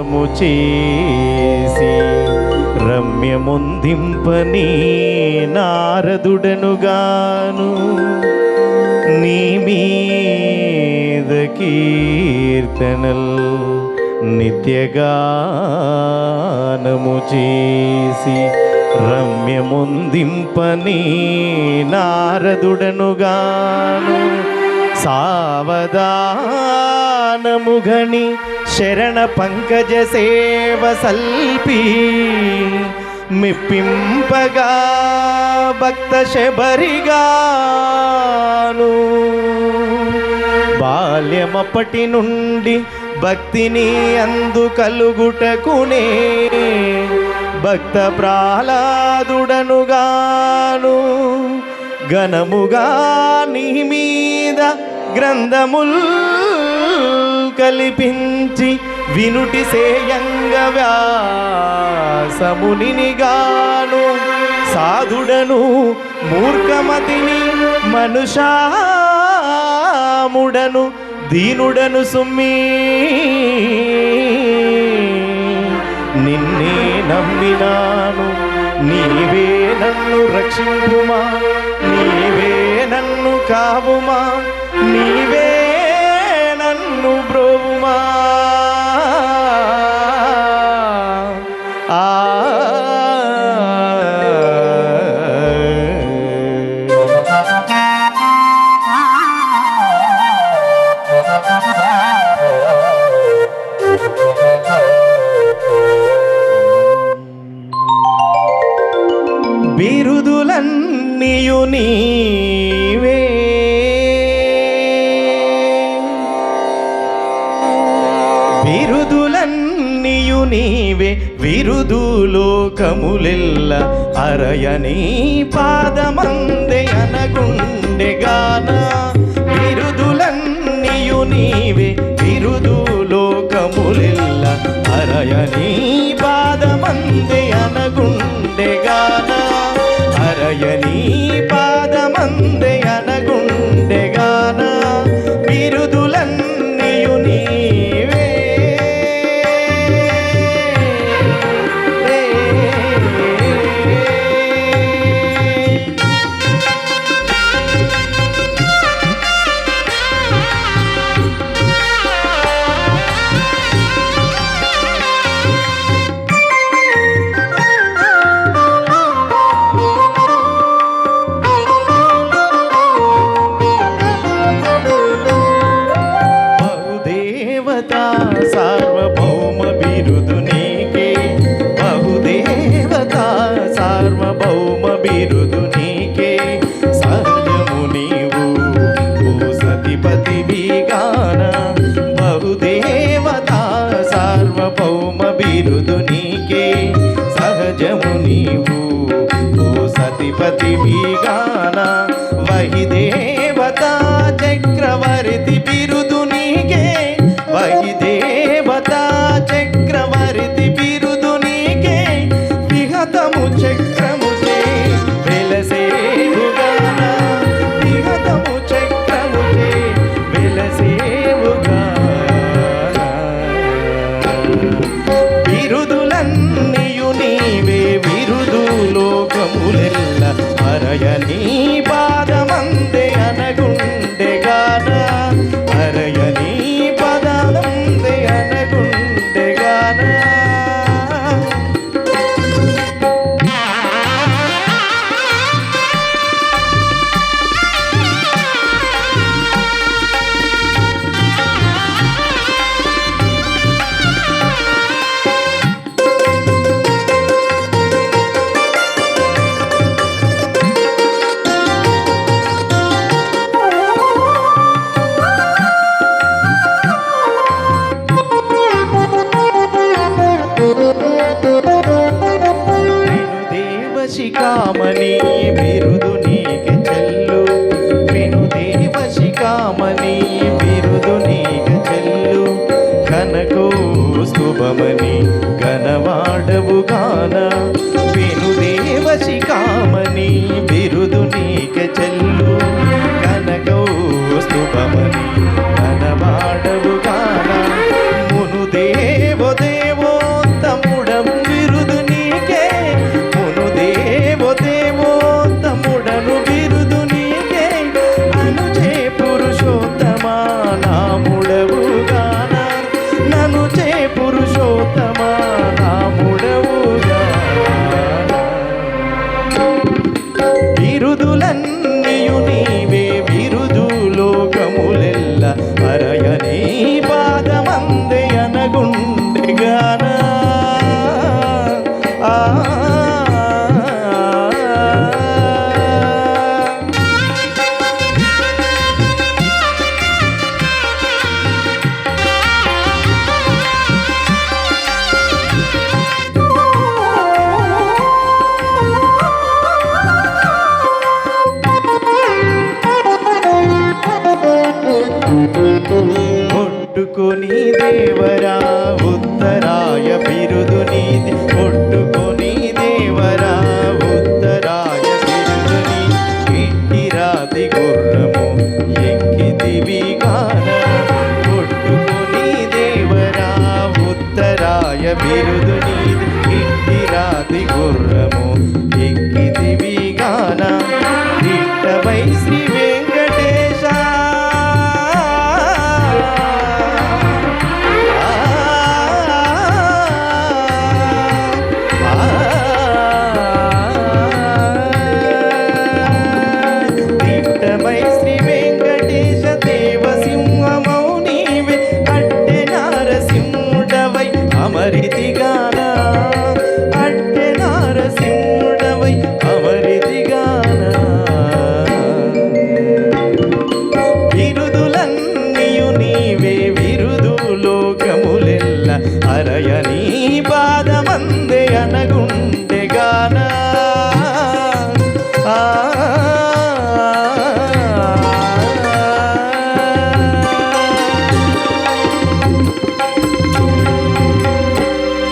గానము చేసి రమ్యముందింపని నారదుడనుగాను. నీ మీద కీర్తనల్ నిత్యగానము చేసి రమ్యముందింపని నారదుడనుగాను. సావధానముగని శరణ పంకజ సేవ సల్పి మెప్పింపగా భక్త శబరిగాను బాల్యమప్పటి నుండి భక్తిని అందు కలుగుటకునే భక్త ప్రహ్లాదుడనుగాను ఘనముగా నీ మీద గ్రంథముల్ కల్పించి వినుటి సేయంగ వ్యాసమునిగాను సాధుడను మూర్ఖమతిని మనుషాముడను దీనుడను సుమ్మి నిన్నే నమ్మినాను. నీవే నన్ను రక్షింపుమా? నీవే నన్ను కావుమా? బిరుదులన్నీయు నీవే. బిరుదులన్నీయు నీవే విరుదులోకములెల్ల అరయని పాదమందే అనగుండెగాన బిరుదులన్నీయు నీవే విరుదులోకములెల్ల అరయని బహుదేవత సార్వభౌమ బిరుదు నీకే. బహుదేవత సార్వభౌమ బిరుదు నీకే. సహజము నీవు భూసతిపతి గాన బహుదేవత సార్వభౌమ బిరుదు నీకే. సహజము నీవు భూసతిపతి సతిపతి గాన వహిదేవత చక్రవరి ప్రభుగాన ఒట్టుకొని దేవరా ఉత్తరాయ